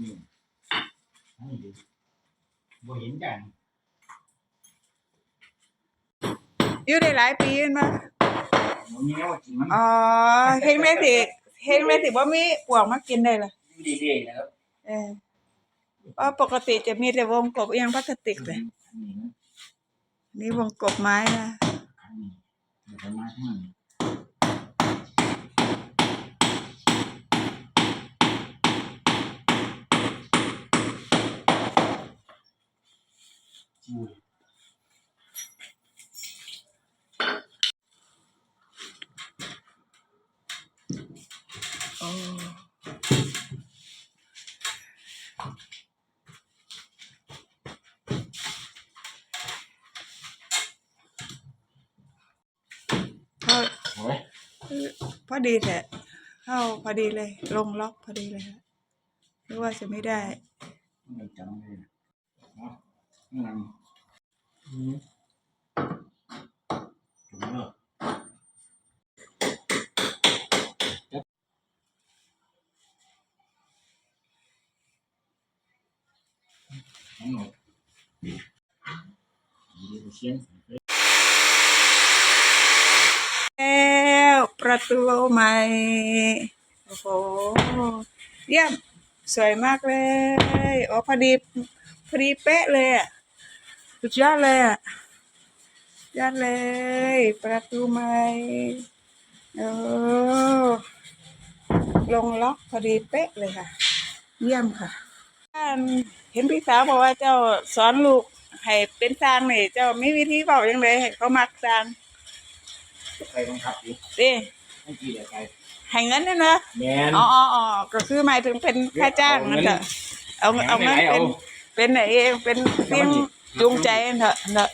นี่นี่ดิบ่เห็นกันอยู่ได้หลายปีเห็มีแนวว่อ๋อเฮ็ดแม่สิเฮ็ดแม่สิว่ามีปวกมากินได้ล่ะอยู่รอๆนะครับเออเพราะปกติจะมีแต่วงกบยังพลาสติกเลยนี่วงกบไม้นะ โอ้พอโอ้ยพอดีแหละเข้าพอดีเลย ลงล็อกพอดีเลยฮะหรือว่าจะไม่ได้ไม่จำเลยเนาะนั่น อืมถูกแล้วทั้งหมดดีเสียงแล้วประตูใหม่โอ้โหเยี่ยมสวยมากเลยโอ้พอดี พอดีเป๊ะเลยอะ สุดยอดเลยอะยอดเลย ประตูใหม่โอ้ลงล็อกพอดีเป๊ะเลยค่ะ เยี่ยมค่ะอันเห็นพี่สาวบอกว่าเจ้าสอนลูกให้เป็นสร้างนี่เจ้ามีวิธีบอกยังไงให้เขามักสร้างใครบังคับอยู่เด้ให้กี่เดี๋ยวใครให้เงินเนี่ยนะแมนอ๋ออ๋ออ๋อก็คือหมายถึงเป็นค่าจ้างนั่นเถอะเอาเอาเงินเอาเป็นเป็นไหนเองเป็นเพียง จูงใจนั่นเถอะนั่นเถอะ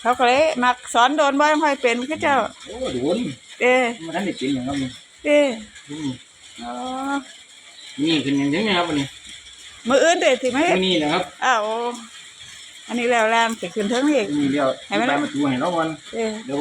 เขาก็เลยมักสอนโดนบ่ค่อยเป็นคือเจ้าโอ้โดนเด้มันทันได้เป็นอย่างนั้นเด้อืมอ๋อนี่เป็นอย่างนี้นะครับวันนี้มืออื่นเด้สิไหมวันนี้นะครับอ้าวอันนี้แล้วแรงสิขึ้นเทิงอีกนี่เดียวให้มันไปมาตัวให้เราวันเด้เดี๋ยว